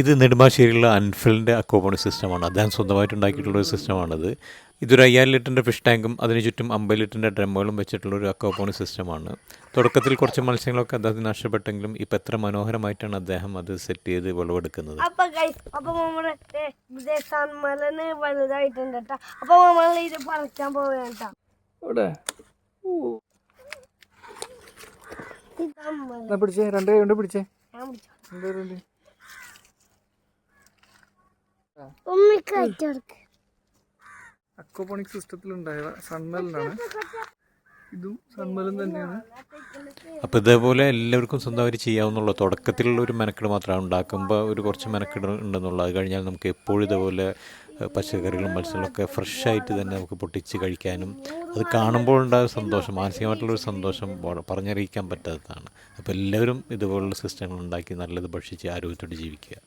ഇത് നെടുമ്പാശ്ശേരിയിലുള്ള അൻഫിലിന്റെ അക്വാപോണിക് സിസ്റ്റമാണ്. അദ്ദേഹം സ്വന്തമായിട്ട് ഉണ്ടാക്കിയിട്ടുള്ള ഒരു സിസ്റ്റമാണിത്. ഇതൊരു അയ്യായിരം ലിറ്ററിന്റെ ഫിഷ് ടാങ്കും അതിന് ചുറ്റും അമ്പത് ലിറ്ററിന്റെ ഡ്രമ്മുകളും വെച്ചിട്ടുള്ള ഒരു അക്വാപോണിക് സിസ്റ്റമാണ്. തുടക്കത്തിൽ കുറച്ച് മത്സ്യങ്ങളൊക്കെ അദ്ദേഹത്തിന് നഷ്ടപ്പെട്ടെങ്കിലും ഇപ്പം എത്ര മനോഹരമായിട്ടാണ് അദ്ദേഹം അത് സെറ്റ് ചെയ്ത് വിളവെടുക്കുന്നത്. അപ്പോൾ നമ്മൾ വലുതായിട്ടുണ്ട് കേട്ടോ അപ്പോൾ നമ്മൾ ഇത് പറിക്കാൻ പോവുകയാണ് കേട്ടോ പിടിച്ചേ? രണ്ട് കൈ കൊണ്ട് പിടിച്ചേ. ഞാൻ പിടിച്ചോ. രണ്ട് കൈ കൊണ്ട് ഉമ്മിക്ക് വെച്ചുകൊടുക്ക്. അക്വപോണിക് സിസ്റ്റത്തിൽ ഉണ്ടായ സൺമലിനാണ് ഇതും സൺമലും തന്നെയാണ്. അപ്പോൾ ഇതേപോലെ എല്ലാവർക്കും സ്വന്തമായിട്ട് ചെയ്യാവുന്നുള്ള തുടക്കത്തിലുള്ള ഒരു മെനക്കെട് മാത്രമാണ് ഉണ്ടാക്കുമ്പോൾ ഒരു കുറച്ച് മെനക്കെട് ഉണ്ടെന്നുള്ളത്. അത് കഴിഞ്ഞാൽ നമുക്ക് എപ്പോഴും ഇതേപോലെ പച്ചക്കറികളും മത്സ്യങ്ങളൊക്കെ ഫ്രഷായിട്ട് തന്നെ നമുക്ക് പൊട്ടിച്ച് കഴിക്കാനും അത് കാണുമ്പോൾ ഉണ്ടായ സന്തോഷം മാനസികമായിട്ടുള്ള ഒരു സന്തോഷം പറഞ്ഞറിയിക്കാൻ പറ്റാത്തതാണ്. അപ്പോൾ എല്ലാവരും ഇതുപോലുള്ള സിസ്റ്റങ്ങൾ ഉണ്ടാക്കി നല്ലത് ഭക്ഷിച്ച് ആരോഗ്യത്തോടെ ജീവിക്കുക.